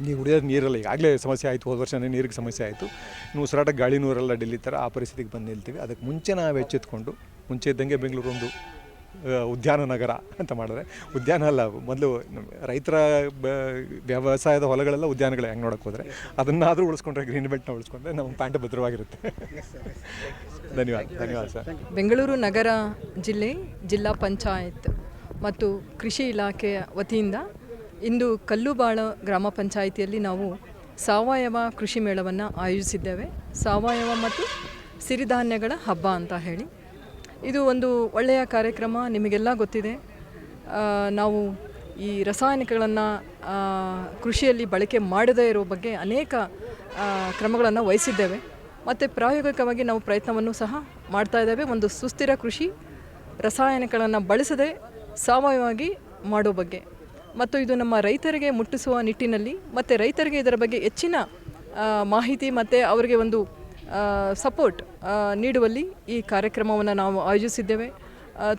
ನೀವು ಕುಡಿಯೋದು ನೀರಲ್ಲ ಈಗಾಗಲೇ ಸಮಸ್ಯೆ ಆಯಿತು. ಹೋದ ವರ್ಷನೇ ನೀರಿಗೆ ಸಮಸ್ಯೆ ಆಯಿತು. ನೀವು ಉಸಿರಾಟಕ್ಕೆ ಗಾಳಿ ಇರಲ್ಲ ಡೆಲ್ಲಿ ಥರ ಆ ಪರಿಸ್ಥಿತಿಗೆ ಬಂದು ನಿಲ್ತೀವಿ. ಅದಕ್ಕೆ ಮುಂಚೆ ನಾವು ಎಚ್ಚೆತ್ಕೊಂಡು ಮುಂಚೆ ಇದ್ದಂಗೆ ಬೆಂಗಳೂರು ಒಂದು ಆ, ಉದ್ಯಾನ ನಗರ ಅಂತ ಮಾಡಿದ್ರೆ. ಉದ್ಯಾನ ಅಲ್ಲ, ಮೊದಲು ರೈತರ ವ್ಯವಸಾಯದ ಹೊಲಗಳೆಲ್ಲ ಉದ್ಯಾನಗಳೇ, ಹೆಂಗೆ ನೋಡಕ್ಕೆ ಹೋದರೆ. ಅದನ್ನಾದರೂ ಉಳಿಸ್ಕೊಂಡ್ರೆ ಗ್ರೀನ್ ಬೆಲ್ಟ್ನ ಉಳಿಸ್ಕೊಂಡ್ರೆ ನಮ್ಮ ಪ್ಯಾಂಟ್ ಭದ್ರವಾಗಿರುತ್ತೆ. ಧನ್ಯವಾದ ಧನ್ಯವಾದ ಸರ್. ಬೆಂಗಳೂರು ನಗರ ಜಿಲ್ಲೆ, ಜಿಲ್ಲಾ ಪಂಚಾಯತ್ ಮತ್ತು ಕೃಷಿ ಇಲಾಖೆಯ ವತಿಯಿಂದ ಇಂದು ಕಲ್ಲುಬಾಳ ಗ್ರಾಮ ಪಂಚಾಯಿತಿಯಲ್ಲಿ ನಾವು ಸಾವಯವ ಕೃಷಿ ಮೇಳವನ್ನು ಆಯೋಜಿಸಿದ್ದೇವೆ. ಸಾವಯವ ಮತ್ತು ಸಿರಿಧಾನ್ಯಗಳ ಹಬ್ಬ ಅಂತ ಹೇಳಿ. ಇದು ಒಂದು ಒಳ್ಳೆಯ ಕಾರ್ಯಕ್ರಮ ನಿಮಗೆಲ್ಲ ಗೊತ್ತಿದೆ. ನಾವು ಈ ರಾಸಾಯನಿಕಗಳನ್ನು ಕೃಷಿಯಲ್ಲಿ ಬಳಕೆ ಮಾಡದೇ ಇರೋ ಬಗ್ಗೆ ಅನೇಕ ಕ್ರಮಗಳನ್ನು ವಹಿಸಿದ್ದೇವೆ. ಮತ್ತು ಪ್ರಾಯೋಗಿಕವಾಗಿ ನಾವು ಪ್ರಯತ್ನವನ್ನು ಸಹ ಮಾಡ್ತಾ ಇದ್ದೇವೆ. ಒಂದು ಸುಸ್ಥಿರ ಕೃಷಿ ರಾಸಾಯನಿಕಗಳನ್ನು ಬಳಸದೆ ಸಾವಯವಾಗಿ ಮಾಡೋ ಬಗ್ಗೆ. ಮತ್ತು ಇದು ನಮ್ಮ ರೈತರಿಗೆ ಮುಟ್ಟಿಸುವ ನಿಟ್ಟಿನಲ್ಲಿ, ಮತ್ತು ರೈತರಿಗೆ ಇದರ ಬಗ್ಗೆ ಹೆಚ್ಚಿನ ಮಾಹಿತಿ ಮತ್ತು ಅವರಿಗೆ ಒಂದು ಸಪೋರ್ಟ್ ನೀಡುವಲ್ಲಿ ಈ ಕಾರ್ಯಕ್ರಮವನ್ನು ನಾವು ಆಯೋಜಿಸಿದ್ದೇವೆ.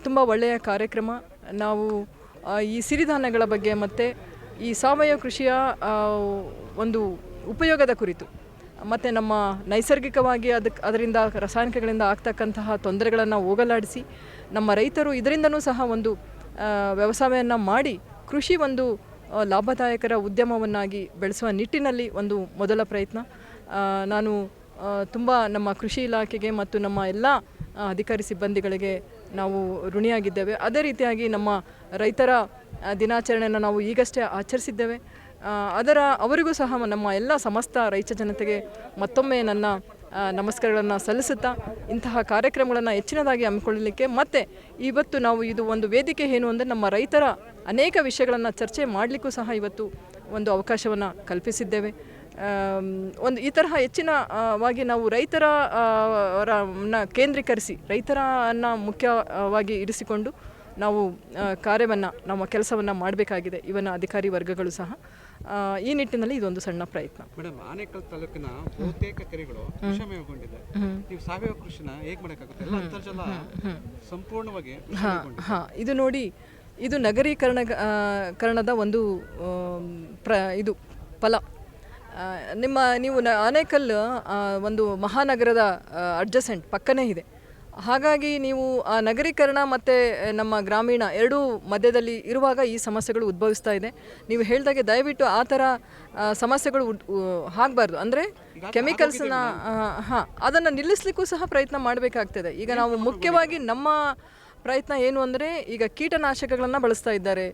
ತುಂಬ ಒಳ್ಳೆಯ ಕಾರ್ಯಕ್ರಮ. ನಾವು ಈ ಸಿರಿಧಾನ್ಯಗಳ ಬಗ್ಗೆ ಮತ್ತು ಈ ಸಾವಯವ ಕೃಷಿಯ ಒಂದು ಉಪಯೋಗದ ಕುರಿತು, ಮತ್ತು ನಮ್ಮ ನೈಸರ್ಗಿಕವಾಗಿ ಅದಕ್ಕೆ ಅದರಿಂದ ರಾಸಾಯನಿಕಗಳಿಂದ ಆಗ್ತಕ್ಕಂತಹ ತೊಂದರೆಗಳನ್ನು ಹೋಗಲಾಡಿಸಿ, ನಮ್ಮ ರೈತರು ಇದರಿಂದನೂ ಸಹ ಒಂದು ವ್ಯವಸಾಯವನ್ನು ಮಾಡಿ, ಕೃಷಿ ಒಂದು ಲಾಭದಾಯಕರ ಉದ್ಯಮವನ್ನಾಗಿ ಬೆಳೆಸುವ ನಿಟ್ಟಿನಲ್ಲಿ ಒಂದು ಮೊದಲ ಪ್ರಯತ್ನ. ನಾನು ತುಂಬ ನಮ್ಮ ಕೃಷಿ ಇಲಾಖೆಗೆ ಮತ್ತು ನಮ್ಮ ಎಲ್ಲ ಅಧಿಕಾರಿ ಸಿಬ್ಬಂದಿಗಳಿಗೆ ನಾವು ಋಣಿಯಾಗಿದ್ದೇವೆ. ಅದೇ ರೀತಿಯಾಗಿ ನಮ್ಮ ರೈತರ ದಿನಾಚರಣೆಯನ್ನು ನಾವು ಈಗಷ್ಟೇ ಆಚರಿಸಿದ್ದೇವೆ. ಅದರ ಅವರಿಗೂ ಸಹ ನಮ್ಮ ಎಲ್ಲ ಸಮಸ್ತ ರೈತ ಜನತೆಗೆ ಮತ್ತೊಮ್ಮೆ ನನ್ನ ನಮಸ್ಕಾರಗಳನ್ನು ಸಲ್ಲಿಸುತ್ತಾ, ಇಂತಹ ಕಾರ್ಯಕ್ರಮಗಳನ್ನು ಹೆಚ್ಚಿನದಾಗಿ ಹಮ್ಮಿಕೊಳ್ಳಲಿಕ್ಕೆ ಮತ್ತು ಇವತ್ತು ನಾವು ಇದು ಒಂದು ವೇದಿಕೆ ಏನು ಅಂದರೆ ನಮ್ಮ ರೈತರ ಅನೇಕ ವಿಷಯಗಳನ್ನು ಚರ್ಚೆ ಮಾಡಲಿಕ್ಕೂ ಸಹ ಇವತ್ತು ಒಂದು ಅವಕಾಶವನ್ನು ಕಲ್ಪಿಸಿದ್ದೇವೆ. ಒಂದು ಈ ತರಹ ಹೆಚ್ಚಿನವಾಗಿ ವಾಗಿ ನಾವು ರೈತರ ರನ್ನ ಕೇಂದ್ರೀಕರಿಸಿ ರೈತರನ್ನು ಮುಖ್ಯವಾಗಿ ಇರಿಸಿಕೊಂಡು ನಾವು ಕಾರ್ಯವನ್ನು ನಮ್ಮ ಕೆಲಸವನ್ನು ಮಾಡಬೇಕಾಗಿದೆ ಇವನ ಅಧಿಕಾರಿ ವರ್ಗಗಳು ಸಹ. ಈ ನಿಟ್ಟಿನಲ್ಲಿ ಇದೊಂದು ಸಣ್ಣ ಪ್ರಯತ್ನ. ಮೇಡಮ್ ಆನೇಕಲ್ ತಾಲೂಕಿನ ಬಹುತೇಕ ಕೆರೆಗಳು ವಿಷಮಯಗೊಂಡಿದೆ. ನೀವು ಸಾವಯವ ಕೃಷಿನ ಹೇಗೆ ಮಾಡೋಕ್ಕಾಗುತ್ತೆ? ಎಲ್ಲ ಅಂತರ್ಜಲ ಸಂಪೂರ್ಣವಾಗಿ ಹಾಂ ಹಾಂ. ಇದು ನೋಡಿ ಇದು ನಗರೀಕರಣ ಕರಣದ ಒಂದು ಪ್ರ ಇದು ಫಲ. ನಿಮ್ಮ ನೀವು ನ ಆನೇಕಲ್ ಒಂದು ಮಹಾನಗರದ ಅಡ್ಜಸೆಂಟ್ ಪಕ್ಕನೇ ಇದೆ. ಹಾಗಾಗಿ ನೀವು ಆ ನಗರೀಕರಣ ಮತ್ತು ನಮ್ಮ ಗ್ರಾಮೀಣ ಎರಡೂ ಮಧ್ಯದಲ್ಲಿ ಇರುವಾಗ ಈ ಸಮಸ್ಯೆಗಳು ಉದ್ಭವಿಸ್ತಾ ಇದೆ. ನೀವು ಹೇಳಿದಾಗೆ ದಯವಿಟ್ಟು ಆ ಥರ ಸಮಸ್ಯೆಗಳು ಆಗಬಾರ್ದು. ಅಂದರೆ ಕೆಮಿಕಲ್ಸ್ನ ಹಾಂ ಅದನ್ನು ನಿಲ್ಲಿಸ್ಲಿಕ್ಕೂ ಸಹ ಪ್ರಯತ್ನ ಮಾಡಬೇಕಾಗ್ತದೆ. ಈಗ ನಾವು ಮುಖ್ಯವಾಗಿ ನಮ್ಮ ಪ್ರಯತ್ನ ಏನು ಅಂದರೆ ಈಗ ಕೀಟನಾಶಕಗಳನ್ನು ಬಳಸ್ತಾ ಇದ್ದಾರೆ.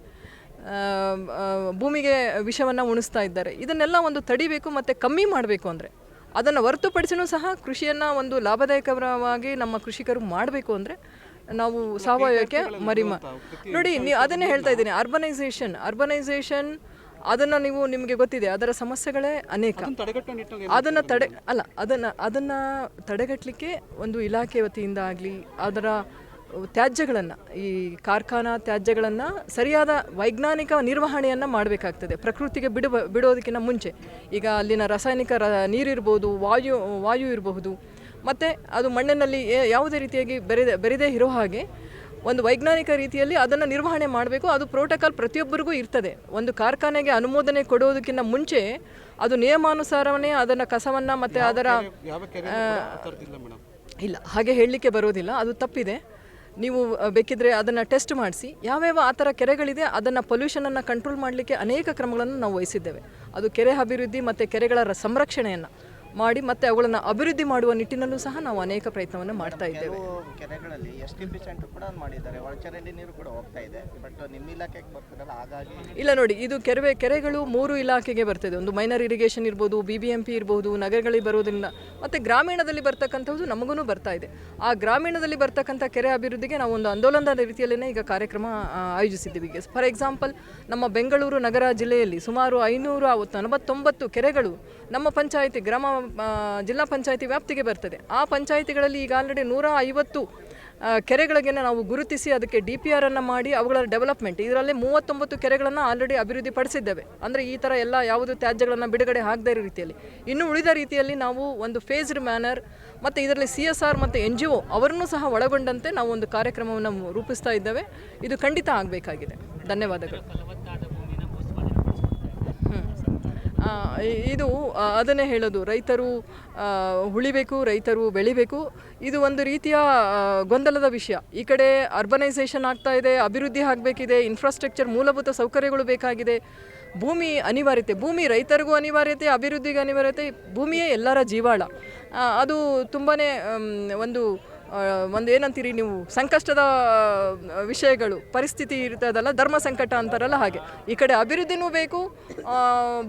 ಭೂಮಿಗೆ ವಿಷವನ್ನು ಉಣಿಸ್ತಾ ಇದ್ದಾರೆ. ಇದನ್ನೆಲ್ಲ ಒಂದು ತಡಿಬೇಕು ಮತ್ತು ಕಮ್ಮಿ ಮಾಡಬೇಕು ಅಂದರೆ. ಅದನ್ನು ಹೊರತುಪಡಿಸಿನೂ ಸಹ ಕೃಷಿಯನ್ನು ಒಂದು ಲಾಭದಾಯಕವಾಗಿ ನಮ್ಮ ಕೃಷಿಕರು ಮಾಡಬೇಕು ಅಂದರೆ ನಾವು ಸಾವಯವಕ್ಕೆ ಮರಿಮ ನೋಡಿ ನೀವು ಅದನ್ನೇ ಹೇಳ್ತಾ ಇದ್ದೀನಿ ಅರ್ಬನೈಸೇಷನ್. ಅರ್ಬನೈಸೇಷನ್ ಅದನ್ನು ನೀವು ನಿಮಗೆ ಗೊತ್ತಿದೆ ಅದರ ಸಮಸ್ಯೆಗಳೇ ಅನೇಕ. ಅದನ್ನು ತಡೆ ಅಲ್ಲ ಅದನ್ನು ಅದನ್ನು ತಡೆಗಟ್ಟಲಿಕ್ಕೆ ಒಂದು ಇಲಾಖೆ ವತಿಯಿಂದ ಆಗಲಿ ಅದರ ತ್ಯಾಜ್ಯಗಳನ್ನು ಈ ಕಾರ್ಖಾನಾ ತ್ಯಾಜ್ಯಗಳನ್ನು ಸರಿಯಾದ ವೈಜ್ಞಾನಿಕ ನಿರ್ವಹಣೆಯನ್ನು ಮಾಡಬೇಕಾಗ್ತದೆ. ಪ್ರಕೃತಿಗೆ ಬಿಡುವ ಬಿಡೋದಕ್ಕಿಂತ ಮುಂಚೆ. ಈಗ ಅಲ್ಲಿನ ರಾಸಾಯನಿಕ ರ ನೀರಿರ್ಬೋದು ವಾಯು ವಾಯು ಇರಬಹುದು. ಮತ್ತು ಅದು ಮಣ್ಣಿನಲ್ಲಿ ಯಾವುದೇ ರೀತಿಯಾಗಿ ಬೆರೆದ ಬೆರೆದೇ ಇರೋ ಹಾಗೆ ಒಂದು ವೈಜ್ಞಾನಿಕ ರೀತಿಯಲ್ಲಿ ಅದನ್ನು ನಿರ್ವಹಣೆ ಮಾಡಬೇಕು. ಅದು ಪ್ರೋಟೋಕಾಲ್ ಪ್ರತಿಯೊಬ್ಬರಿಗೂ ಇರ್ತದೆ. ಒಂದು ಕಾರ್ಖಾನೆಗೆ ಅನುಮೋದನೆ ಕೊಡೋದಕ್ಕಿಂತ ಮುಂಚೆ ಅದು ನಿಯಮಾನುಸಾರವೇ ಅದನ್ನು ಕಸವನ್ನು ಮತ್ತು ಅದರ ಇಲ್ಲ ಹಾಗೆ ಹೇಳಲಿಕ್ಕೆ ಬರೋದಿಲ್ಲ. ಅದು ತಪ್ಪಿದೆ. ನೀವು ಬೇಕಿದ್ರೆ ಅದನ್ನು ಟೆಸ್ಟ್ ಮಾಡಿಸಿ. ಯಾವ್ಯಾವ ಆ ಥರ ಕೆರೆಗಳಿದೆ, ಅದನ್ನು ಪೊಲ್ಯೂಷನನ್ನು ಕಂಟ್ರೋಲ್ ಮಾಡಲಿಕ್ಕೆ ಅನೇಕ ಕ್ರಮಗಳನ್ನು ನಾವು ವಹಿಸಿದ್ದೇವೆ. ಅದು ಕೆರೆ ಅಭಿವೃದ್ಧಿ ಮತ್ತು ಕೆರೆಗಳ ಸಂರಕ್ಷಣೆಯನ್ನು. ಮಾಡಿ ಮತ್ತೆ ಅವುಗಳನ್ನು ಅಭಿವೃದ್ಧಿ ಮಾಡುವ ನಿಟ್ಟಿನಲ್ಲೂ ಸಹ ನಾವು ಅನೇಕ ಪ್ರಯತ್ನವನ್ನು ಮಾಡ್ತಾ ಇದ್ದೇವೆ. ಕೆರೆಗಳಲ್ಲಿ ಎಸ್ ಟಿ ಪಿ ಸೆಂಟರ್ ಕೂಡ ಮಾಡಿದ್ದಾರೆ. ಒಳಚರಂಡಿ ನೀರು ಕೂಡ ಹೋಗ್ತಾ ಇದೆ. ಬಟ್ ನಿಮ್ಮ ಇಲಾಖೆಗೆ ಬರ್ತದಲ್ಲ ಹಾಗಾಗಿ ಇಲ್ಲ ನೋಡಿ ಇದು ಕೆರೆ ಕೆರೆಗಳು ಮೂರು ಇಲಾಖೆಗೆ ಬರ್ತದೆ. ಒಂದು ಮೈನರ್ ಇರಿಗೇಷನ್ ಇರ್ಬೋದು ಬಿ ಬಿ ಎಂ ಪಿ ಇರ್ಬೋದು ನಗರಗಳಿಗೆ ಬರೋದ್ರಿಂದ ಮತ್ತೆ ಗ್ರಾಮೀಣದಲ್ಲಿ ಬರ್ತಕ್ಕಂಥದ್ದು ನಮಗೂ ಬರ್ತಾ ಇದೆ. ಆ ಗ್ರಾಮೀಣದಲ್ಲಿ ಬರ್ತಕ್ಕಂಥ ಕೆರೆ ಅಭಿವೃದ್ಧಿಗೆ ನಾವು ಒಂದು ಆಂದೋಲನದ ರೀತಿಯಲ್ಲೇ ಈಗ ಕಾರ್ಯಕ್ರಮ ಆಯೋಜಿಸಿದ್ದೀವಿ. ಈಗ ಫಾರ್ ಎಕ್ಸಾಂಪಲ್ ನಮ್ಮ ಬೆಂಗಳೂರು ನಗರ ಜಿಲ್ಲೆಯಲ್ಲಿ ಸುಮಾರು ಐನೂರ ನಲವತ್ತೊಂಬತ್ತು ಕೆರೆಗಳು ನಮ್ಮ ಪಂಚಾಯಿತಿ ಗ್ರಾಮ ಜಿಲ್ಲಾ ಪಂಚಾಯಿತಿ ವ್ಯಾಪ್ತಿಗೆ ಬರ್ತದೆ. ಆ ಪಂಚಾಯಿತಿಗಳಲ್ಲಿ ಈಗ ಆಲ್ರೆಡಿ ನೂರ ಐವತ್ತು ಕೆರೆಗಳಿಗೆ ನಾವು ಗುರುತಿಸಿ ಅದಕ್ಕೆ ಡಿ ಪಿ ಆರನ್ನು ಮಾಡಿ ಅವುಗಳ ಡೆವಲಪ್ಮೆಂಟ್ ಇದರಲ್ಲಿ ಮೂವತ್ತೊಂಬತ್ತು ಕೆರೆಗಳನ್ನು ಆಲ್ರೆಡಿ ಅಭಿವೃದ್ಧಿ ಪಡಿಸಿದ್ದೇವೆ. ಅಂದರೆ ಈ ಥರ ಎಲ್ಲ ಯಾವುದು ತ್ಯಾಜ್ಯಗಳನ್ನು ಬಿಡುಗಡೆ ಆಗದೇ ಇರೋ ರೀತಿಯಲ್ಲಿ. ಇನ್ನು ಉಳಿದ ರೀತಿಯಲ್ಲಿ ನಾವು ಒಂದು ಫೇಸ್ಡ್ ಮ್ಯಾನರ್ ಮತ್ತು ಇದರಲ್ಲಿ ಸಿ ಎಸ್ ಆರ್ ಮತ್ತು ಎನ್ ಜಿ ಒ ಅವರನ್ನು ಸಹ ಒಳಗೊಂಡಂತೆ ನಾವು ಒಂದು ಕಾರ್ಯಕ್ರಮವನ್ನು ರೂಪಿಸ್ತಾ ಇದ್ದೇವೆ. ಇದು ಖಂಡಿತ ಆಗಬೇಕಾಗಿದೆ. ಧನ್ಯವಾದಗಳು. ಇದು ಅದನ್ನೇ ಹೇಳೋದು. ರೈತರು ಉಳಿಬೇಕು, ರೈತರು ಬೆಳಿಬೇಕು. ಇದು ಒಂದು ರೀತಿಯ ಗೊಂದಲದ ವಿಷಯ. ಈ ಕಡೆ ಅರ್ಬನೈಸೇಷನ್ ಆಗ್ತಾ ಇದೆ, ಅಭಿವೃದ್ಧಿ ಆಗಬೇಕಿದೆ ಇನ್ಫ್ರಾಸ್ಟ್ರಕ್ಚರ್ ಮೂಲಭೂತ ಸೌಕರ್ಯಗಳು ಬೇಕಾಗಿದೆ. ಭೂಮಿ ಅನಿವಾರ್ಯತೆ, ಭೂಮಿ ರೈತರಿಗೂ ಅನಿವಾರ್ಯತೆ, ಅಭಿವೃದ್ಧಿಗೆ ಅನಿವಾರ್ಯತೆ, ಭೂಮಿಯೇ ಎಲ್ಲರ ಜೀವಾಳ. ಅದು ತುಂಬಾ ಒಂದು ಒಂದು ಏನಂತೀರಿ ನೀವು? ಸಂಕಷ್ಟದ ವಿಷಯಗಳು, ಪರಿಸ್ಥಿತಿ ಇರ್ತದಲ್ಲ, ಧರ್ಮ ಸಂಕಟ ಅಂತಾರಲ್ಲ ಹಾಗೆ. ಈ ಕಡೆ ಅಭಿವೃದ್ಧಿನೂ ಬೇಕು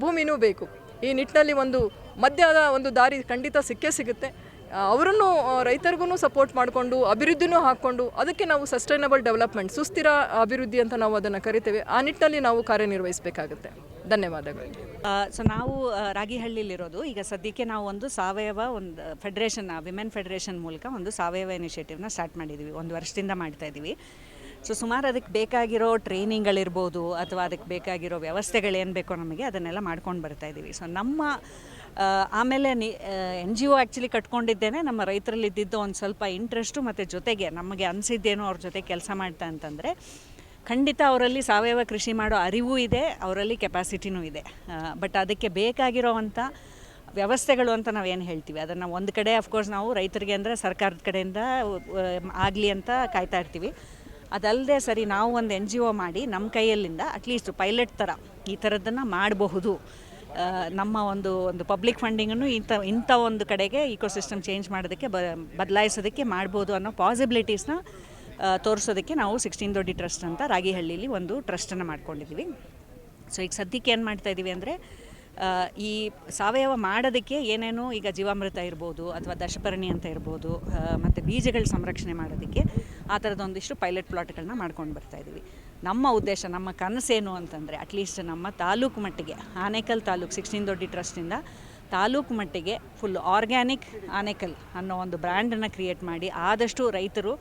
ಭೂಮಿನೂ ಬೇಕು. ಈ ನಿಟ್ಟಿನಲ್ಲಿ ಒಂದು ಮಧ್ಯದ ಒಂದು ದಾರಿ ಖಂಡಿತ ಸಿಕ್ಕೇ ಸಿಗುತ್ತೆ. ಅವರನ್ನು ರೈತರಿಗೂ ಸಪೋರ್ಟ್ ಮಾಡಿಕೊಂಡು, ಅಭಿವೃದ್ಧಿನೂ ಹಾಕ್ಕೊಂಡು, ಅದಕ್ಕೆ ನಾವು ಸಸ್ಟೈನಬಲ್ ಡೆವಲಪ್ಮೆಂಟ್ ಸುಸ್ಥಿರ ಅಭಿವೃದ್ಧಿ ಅಂತ ನಾವು ಅದನ್ನು ಕರಿತೇವೆ. ಆ ನಿಟ್ಟಿನಲ್ಲಿ ನಾವು ಕಾರ್ಯನಿರ್ವಹಿಸಬೇಕಾಗುತ್ತೆ. ಧನ್ಯವಾದಗಳು. ಸೊ ನಾವು ರಾಗಿಹಳ್ಳಿಲಿರೋದು ಈಗ ಸದ್ಯಕ್ಕೆ ನಾವು ಒಂದು ಸಾವಯವ, ಒಂದು ಫೆಡರೇಷನ್ ವಿಮೆನ್ ಫೆಡರೇಷನ್ ಮೂಲಕ ಒಂದು ಸಾವಯವ ಇನಿಷಿಯೇಟಿವ್ನ ಸ್ಟಾರ್ಟ್ ಮಾಡಿದ್ದೀವಿ ಒಂದು ವರ್ಷದಿಂದ ಮಾಡ್ತಾ ಇದ್ದೀವಿ ಸೊ ಸುಮಾರು ಅದಕ್ಕೆ ಬೇಕಾಗಿರೋ ಟ್ರೈನಿಂಗ್ಗಳಿರ್ಬೋದು ಅಥವಾ ಅದಕ್ಕೆ ಬೇಕಾಗಿರೋ ವ್ಯವಸ್ಥೆಗಳು ಏನು ಬೇಕೋ ನಮಗೆ ಅದನ್ನೆಲ್ಲ ಮಾಡ್ಕೊಂಡು ಬರ್ತಾ ಇದ್ದೀವಿ ಸೊ ನಮ್ಮ ಆಮೇಲೆ ನಿ ಎನ್ ಜಿ ಒ ಆ್ಯಕ್ಚುಲಿ ಕಟ್ಕೊಂಡಿದ್ದೇನೆ. ನಮ್ಮ ರೈತರಲ್ಲಿದ್ದಿದ್ದು ಒಂದು ಸ್ವಲ್ಪ ಇಂಟ್ರೆಸ್ಟು ಮತ್ತು ಜೊತೆಗೆ ನಮಗೆ ಅನಿಸಿದ್ದೇನೋ ಅವ್ರ ಜೊತೆ ಕೆಲಸ ಮಾಡ್ತಾ ಅಂತಂದರೆ ಖಂಡಿತ ಅವರಲ್ಲಿ ಸಾವಯವ ಕೃಷಿ ಮಾಡೋ ಅರಿವು ಇದೆ, ಅವರಲ್ಲಿ ಕೆಪಾಸಿಟಿನೂ ಇದೆ. ಬಟ್ ಅದಕ್ಕೆ ಬೇಕಾಗಿರೋವಂಥ ವ್ಯವಸ್ಥೆಗಳು ಅಂತ ನಾವೇನು ಹೇಳ್ತೀವಿ. ಅದನ್ನು ಒಂದು ಕಡೆ ಅಫ್ಕೋರ್ಸ್ ನಾವು ರೈತರಿಗೆ ಅಂದರೆ ಸರ್ಕಾರದ ಕಡೆಯಿಂದ ಆಗಲಿ ಅಂತ ಕಾಯ್ತಾ ಇರ್ತೀವಿ. ಅದಲ್ಲದೆ ಸರಿ, ನಾವು ಒಂದು ಎನ್ ಜಿ ಒ ಮಾಡಿ ನಮ್ಮ ಕೈಯಲ್ಲಿಂದ ಅಟ್ಲೀಸ್ಟ್ ಪೈಲಟ್ ಥರ ಈ ಥರದ್ದನ್ನು ಮಾಡಬಹುದು. ನಮ್ಮ ಒಂದು ಒಂದು ಪಬ್ಲಿಕ್ ಫಂಡಿಂಗನ್ನು ಇಂಥ ಇಂಥ ಒಂದು ಕಡೆಗೆ ಇಕೋಸಿಸ್ಟಮ್ ಚೇಂಜ್ ಮಾಡೋದಕ್ಕೆ ಬ, ಬದಲಾಯಿಸೋದಕ್ಕೆ ಮಾಡ್ಬೋದು ಅನ್ನೋ ಪಾಸಿಬಿಲಿಟೀಸ್ನ ತೋರಿಸೋದಕ್ಕೆ ನಾವು ಸಿಕ್ಸ್ಟೀನ್ ದೊಡ್ಡಿ ಟ್ರಸ್ಟ್ ಅಂತ ರಾಗಿಹಳ್ಳಿಲಿ ಒಂದು ಟ್ರಸ್ಟನ್ನು ಮಾಡ್ಕೊಂಡಿದ್ದೀವಿ ಸೊ ಈಗ ಸದ್ಯಕ್ಕೆ ಏನು ಮಾಡ್ತಾ ಇದ್ದೀವಿ ಅಂದರೆ ಈ ಸಾವಯವ ಮಾಡೋದಕ್ಕೆ ಏನೇನು ಈಗ ಜೀವಾಮೃತ ಇರ್ಬೋದು ಅಥವಾ ದಶಪರ್ಣಿ ಅಂತ ಇರ್ಬೋದು ಮತ್ತು ಬೀಜಗಳ ಸಂರಕ್ಷಣೆ ಮಾಡೋದಕ್ಕೆ ಆ ಥರದೊಂದಿಷ್ಟು ಪೈಲಟ್ ಪ್ಲಾಟ್ಗಳನ್ನ ಮಾಡ್ಕೊಂಡು ಬರ್ತಾ ಇದ್ದೀವಿ ನಮ್ಮ ಉದ್ದೇಶ, ನಮ್ಮ ಕನಸೇನು ಅಂತಂದರೆ ಅಟ್ಲೀಸ್ಟ್ ನಮ್ಮ ತಾಲೂಕು ಮಟ್ಟಿಗೆ, ಆನೇಕಲ್ ತಾಲೂಕು ಸಿಕ್ಸ್ಟೀನ್ ದೊಡ್ಡಿ ಟ್ರಸ್ಟಿಂದ ತಾಲೂಕು ಮಟ್ಟಿಗೆ ಫುಲ್ ಆರ್ಗ್ಯಾನಿಕ್ ಆನೇಕಲ್ ಅನ್ನೋ ಒಂದು ಬ್ರ್ಯಾಂಡನ್ನು ಕ್ರಿಯೇಟ್ ಮಾಡಿ ಆದಷ್ಟು ರೈತರು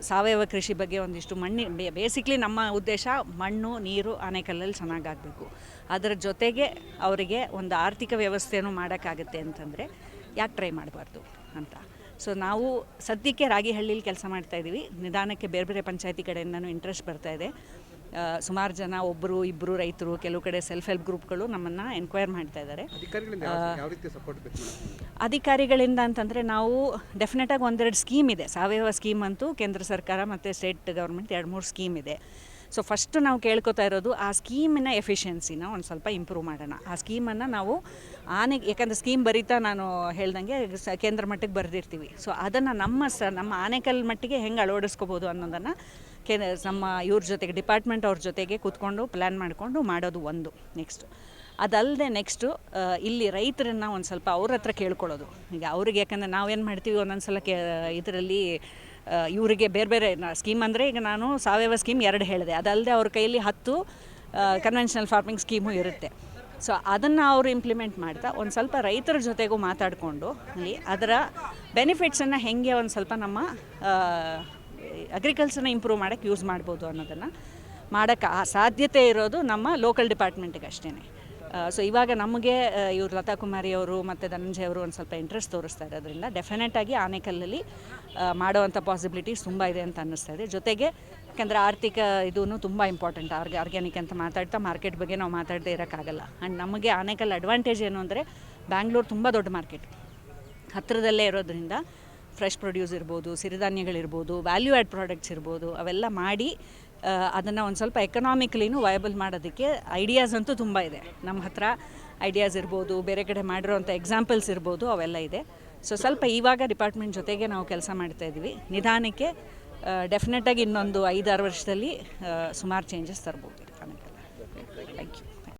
ಸಾವಯವ ಕೃಷಿ ಬಗ್ಗೆ ಒಂದಿಷ್ಟು ಮಣ್ಣಿ ಬೇಸಿಕ್ಲಿ ನಮ್ಮ ಉದ್ದೇಶ ಮಣ್ಣು, ನೀರು, ಆನೆಕಲ್ಲಲ್ಲಿ ಚೆನ್ನಾಗಾಗಬೇಕು. ಅದರ ಜೊತೆಗೆ ಅವರಿಗೆ ಒಂದು ಆರ್ಥಿಕ ವ್ಯವಸ್ಥೆಯನ್ನು ಮಾಡೋಕ್ಕಾಗತ್ತೆ ಅಂತಂದರೆ ಯಾಕೆ ಟ್ರೈ ಮಾಡಬಾರ್ದು ಅಂತ. ಸೊ ನಾವು ಸದ್ಯಕ್ಕೆ ರಾಗಿಹಳ್ಳಿಲಿ ಕೆಲಸ ಮಾಡ್ತಾ ಇದ್ದೀವಿ ನಿಧಾನಕ್ಕೆ ಬೇರೆ ಬೇರೆ ಪಂಚಾಯತಿ ಕಡೆಯಿಂದನೂ ಇಂಟ್ರೆಸ್ಟ್ ಇದೆ. ಸುಮಾರು ಜನ ಒಬ್ಬರು ಇಬ್ಬರು ರೈತರು ಕೆಲವು ಕಡೆ ಸೆಲ್ಫ್ ಹೆಲ್ಪ್ ಗ್ರೂಪ್ಗಳು ನಮ್ಮನ್ನು ಎನ್ಕ್ವೈರ್ ಮಾಡ್ತಾ ಇದ್ದಾರೆ ಅಧಿಕಾರಿಗಳಿಂದ ಅಂತಂದರೆ ನಾವು ಡೆಫಿನೆಟಾಗಿ ಒಂದೆರಡು ಸ್ಕೀಮ್ ಇದೆ. ಸಾವಯವ ಸ್ಕೀಮ್ ಅಂತೂ ಕೇಂದ್ರ ಸರ್ಕಾರ ಮತ್ತು ಸ್ಟೇಟ್ ಗೌರ್ಮೆಂಟ್ ಎರಡು ಮೂರು ಸ್ಕೀಮ್ ಇದೆ. ಸೊ ಫಸ್ಟ್ ನಾವು ಕೇಳ್ಕೊತಾ ಇರೋದು ಆ ಸ್ಕೀಮಿನ ಎಫಿಷಿಯನ್ಸಿನ ಒಂದು ಸ್ವಲ್ಪ ಇಂಪ್ರೂವ್ ಮಾಡೋಣ. ಆ ಸ್ಕೀಮನ್ನು ನಾವು ಆನೆ ಯಾಕಂದರೆ ಸ್ಕೀಮ್ ಬರೀತಾ ನಾನು ಹೇಳ್ದಂಗೆ ಸ ಕೇಂದ್ರ ಮಟ್ಟಕ್ಕೆ ಬರೆದಿರ್ತೀವಿ. ಸೊ ಅದನ್ನು ನಮ್ಮ ಸ ನಮ್ಮ ಆನೆಕಲ್ ಮಟ್ಟಿಗೆ ಹೆಂಗೆ ಅಳವಡಿಸ್ಕೋಬೋದು ಅನ್ನೋದನ್ನು ಕೇ ನಮ್ಮ ಇವ್ರ ಜೊತೆಗೆ ಡಿಪಾರ್ಟ್ಮೆಂಟ್ ಅವ್ರ ಜೊತೆಗೆ ಕೂತ್ಕೊಂಡು ಪ್ಲ್ಯಾನ್ ಮಾಡಿಕೊಂಡು ಮಾಡೋದು ಒಂದು ನೆಕ್ಸ್ಟು ಅದಲ್ಲದೆ ನೆಕ್ಸ್ಟು ಇಲ್ಲಿ ರೈತರನ್ನ ಒಂದು ಸ್ವಲ್ಪ ಅವ್ರ ಹತ್ರ ಕೇಳ್ಕೊಳ್ಳೋದು. ಈಗ ಅವ್ರಿಗೆ ಯಾಕಂದರೆ ನಾವೇನು ಮಾಡ್ತೀವಿ ಒಂದೊಂದು ಸಲ ಕೇ, ಇದರಲ್ಲಿ ಇವರಿಗೆ ಬೇರೆ ಬೇರೆ ಸ್ಕೀಮ್ ಅಂದರೆ ಈಗ ನಾನು ಸಾವಯವ ಸ್ಕೀಮ್ ಎರಡು ಹೇಳಿದೆ. ಅದಲ್ಲದೆ ಅವ್ರ ಕೈಯಲ್ಲಿ ಹತ್ತು ಕನ್ವೆನ್ಷನಲ್ ಫಾರ್ಮಿಂಗ್ ಸ್ಕೀಮು ಇರುತ್ತೆ. ಸೊ ಅದನ್ನು ಅವರು ಇಂಪ್ಲಿಮೆಂಟ್ ಮಾಡ್ತಾ ಒಂದು ಸ್ವಲ್ಪ ರೈತರ ಜೊತೆಗೂ ಮಾತಾಡಿಕೊಂಡು ಅಲ್ಲಿ ಅದರ ಬೆನಿಫಿಟ್ಸನ್ನು ಹೆಂಗೆ ಒಂದು ಸ್ವಲ್ಪ ನಮ್ಮ ಅಗ್ರಿಕಲ್ಚರ್ನ ಇಂಪ್ರೂವ್ ಮಾಡೋಕ್ಕೆ ಯೂಸ್ ಮಾಡ್ಬೋದು ಅನ್ನೋದನ್ನು ಮಾಡೋಕ್ಕೆ ಆ ಸಾಧ್ಯತೆ ಇರೋದು ನಮ್ಮ ಲೋಕಲ್ ಡಿಪಾರ್ಟ್ಮೆಂಟಿಗೆ ಅಷ್ಟೇ ಸೊ ಇವಾಗ ನಮಗೆ ಇವರು ಲತಾ ಕುಮಾರಿ ಅವರು ಮತ್ತು ಧನಂಜಯ ಅವರು ಒಂದು ಸ್ವಲ್ಪ ಇಂಟ್ರೆಸ್ಟ್ ತೋರಿಸ್ತಾ ಇರೋದ್ರಿಂದ ಡೆಫಿನೆಟಾಗಿ ಆನೆಕಲ್ಲಲ್ಲಿ ಮಾಡುವಂಥ ಪಾಸಿಬಿಲಿಟೀಸ್ ತುಂಬ ಇದೆ ಅಂತ ಅನ್ನಿಸ್ತಾ ಇದೆ. ಜೊತೆಗೆ ಯಾಕಂದರೆ ಆರ್ಥಿಕ ಇದೂ ತುಂಬ ಇಂಪಾರ್ಟೆಂಟ್ ಆರ್ಗ ಆರ್ಗ್ಯಾನಿಕ್ ಅಂತ ಮಾತಾಡ್ತಾ ಮಾರ್ಕೆಟ್ ಬಗ್ಗೆ ನಾವು ಮಾತಾಡದೇ ಇರೋಕ್ಕಾಗಲ್ಲ. ಆ್ಯಂಡ್ ನಮಗೆ ಆನೆಕಲ್ ಅಡ್ವಾಂಟೇಜ್ ಏನು ಅಂದರೆ ಬ್ಯಾಂಗ್ಳೂರು ತುಂಬ ದೊಡ್ಡ ಮಾರ್ಕೆಟ್ ಹತ್ತಿರದಲ್ಲೇ ಇರೋದ್ರಿಂದ ಫ್ರೆಶ್ ಪ್ರೊಡ್ಯೂಸ್ ಇರ್ಬೋದು, ಸಿರಿಧಾನ್ಯಗಳಿರ್ಬೋದು ವ್ಯಾಲ್ಯೂ ಆ್ಯಡ್ ಪ್ರಾಡಕ್ಟ್ಸ್ ಇರ್ಬೋದು, ಅವೆಲ್ಲ ಮಾಡಿ ಅದನ್ನು ಒಂದು ಸ್ವಲ್ಪ ಎಕನಾಮಿಕಲಿನೂ ವಯಬಲ್ ಮಾಡೋದಕ್ಕೆ ಐಡಿಯಾಸ್ ಅಂತೂ ತುಂಬ ಇದೆ. ನಮ್ಮ ಹತ್ರ ಐಡಿಯಾಸ್ ಇರ್ಬೋದು, ಬೇರೆ ಕಡೆ ಮಾಡಿರೋಂಥ ಎಕ್ಸಾಂಪಲ್ಸ್ ಇರ್ಬೋದು, ಅವೆಲ್ಲ ಇದೆ. ಸೊ ಸ್ವಲ್ಪ ಇವಾಗ ಡಿಪಾರ್ಟ್ಮೆಂಟ್ ಜೊತೆಗೆ ನಾವು ಕೆಲಸ ಮಾಡ್ತಾ ಇದ್ದೀವಿ. ನಿಧಾನಕ್ಕೆ ಡೆಫಿನೆಟಾಗಿ ಇನ್ನೊಂದು ಐದಾರು ವರ್ಷದಲ್ಲಿ ಸುಮಾರು ಚೇಂಜಸ್ ತರ್ಬೋದು. Thank you